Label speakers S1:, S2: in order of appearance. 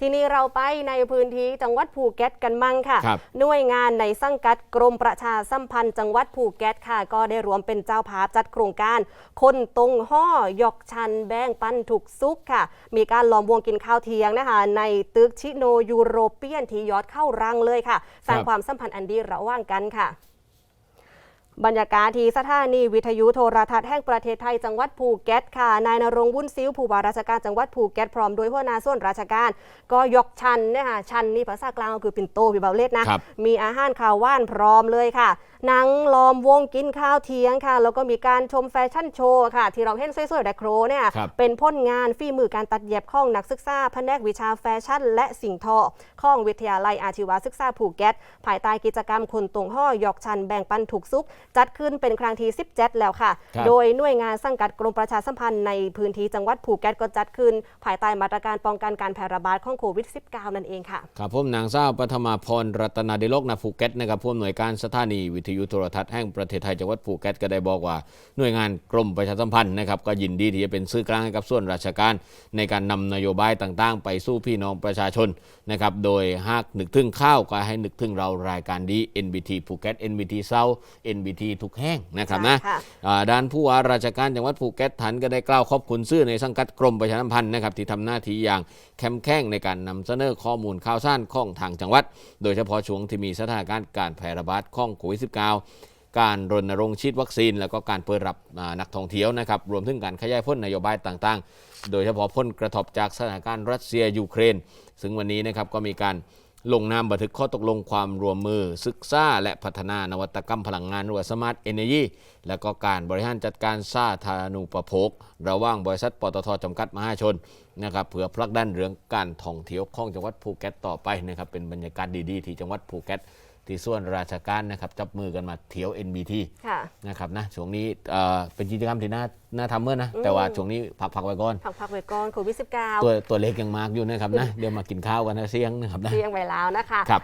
S1: ทีนี้เราไปในพื้นที่จังหวัดภูเก็ตกันมั่งค่ะ
S2: ครับ
S1: หน่วยงานในสังกัดกรมประชาสัมพันธ์ จังหวัดภูเก็ตค่ะ ก็ได้รวมเป็นเจ้าภาพจัดโครงการ คนตรงห่อยอกชันแบ่งปันถูกซุกค่ะ มีการล้อมวงกินข้าวเที่ยงนะคะ ในตึกชิโนยูโรเปียนที่ยอดเข้ารังเลยค่ะ สร้าง
S2: ครับ
S1: ความสัมพันธ์อันดีระหว่างกันค่ะ บรรยากาศที่สถานีวิทยุโทรทัศน์แห่งประเทศไทยจังหวัดภูเก็ตค่ะ นายนรงค์วุ่นซิ้วผู้ว่าราชการจังหวัดภูเก็ตพร้อมโดยหัวหน้าส่วนราชการ ก็ยกชันเนี่ยค่ะชันนี่ภาษากลางก็คือปิ่นโตพี่เบาเล็ดนะ
S2: ครับ
S1: มีอาหารข้าวว่านพร้อมเลยค่ะหนังล้อมวงกินข้าวเที่ยงค่ะ แล้วก็มีการชมแฟชั่นโชว์ค่ะ ที่เราเห็นสวยๆแดโครเนี่ย
S2: ครับ
S1: เป็นพ้นงานฝีมือการตัดเย็บของนักศึกษาแผนกวิชาแฟชั่น และสิ่งทอของวิทยาลัยอาชีวศึกษาภูเก็ตภายใต้กิจกรรมคนตรงห้อยอกชันแบ่งปันถูกซุก จัดขึ้นเป็นครั้งที่17แล้วค่ะ
S2: ครับ
S1: โดยหน่วยงานสังกัดกรมประชาสัมพันธ์ในพื้นที่จังหวัดภูเก็ตก็จัดขึ้น ภายใต้มาตรการป้องกันการแพร่ระบาดของโควิด -19 นั่นเองค่ะ
S2: ครับผมนางสาวปฐมาพรรัตนาดิโลกนาภูเก็ตนะครับผู้อำนวยการสถานีวิทยุโทรทัศน์แห่งประเทศไทยจังหวัดภูเก็ตก็ได้บอกว่า หน่วยงานกรมประชาสัมพันธ์นะครับก็ยินดีที่จะเป็นสื่อกลางให้กับส่วนราชการ ในการนำนโยบายต่างๆ ไปสู่พี่น้องประชาชนนะครับโดยหากนึกถึงข้าวก็ให้นึกถึงเรารายการดี NBT ภูเก็ต NBT เซา NBT ทุกแห่งนะครับนะ
S1: ใช่ค่ะ
S2: อ่าด้านผู้ว่าราชการจังหวัดภูเก็ตทันก็ได้กล่าวขอบคุณซื่อในสังกัดกรมประชาสัมพันธ์นะครับที่ทำหน้าที่อย่างเข้มแข็งในการนำเสนอข้อมูลข่าวสารของทางจังหวัด โดยเฉพาะช่วงที่มีสถานการณ์การแพร่ระบาดของโควิด -19 การรณรงค์ฉีดวัคซีน แล้วก็การเปิดรับนักท่องเที่ยวนะครับรวมถึงการขยายพ้นนโยบายต่างๆ โดยเฉพาะพ้นกระทบจากสถานการณ์รัสเซียยูเครน ซึ่งวันนี้นะครับก็มีการลงนามบันทึกข้อตกลงความร่วมมือ ศึกษาและพัฒนานวัตกรรมพลังงานหรือว่าสมาร์ทเอเนจีและก็การบริหารจัดการสาธารณูปโภค ระหว่างบริษัทปตทจำกัดมหาชนนะครับเพื่อผลักดันเรื่องการท่องเที่ยวของจังหวัดภูเก็ตต่อไปนะครับเป็นบรรยากาศดีๆ ที่จังหวัดภูเก็ต ที่ส่วนราชการนะครับจับมือกันมาเที่ยว NBT
S1: ค่ะ
S2: นะครับนะช่วงนี้เอ่อเป็นกิจกรรมที่น่าน่าทำเมื่อนะแต่ว่าช่วงนี้พักๆไว้ก่อน
S1: พักๆไว้ก่อนโควิด
S2: ตัว
S1: -19
S2: ตัวเล็กยังมากอยู่นะครับนะ เดี๋ยวมากินข้าวกันนะเสียงนะครับนะ
S1: เที่ยงไว้แล้วนะคะ
S2: ครับ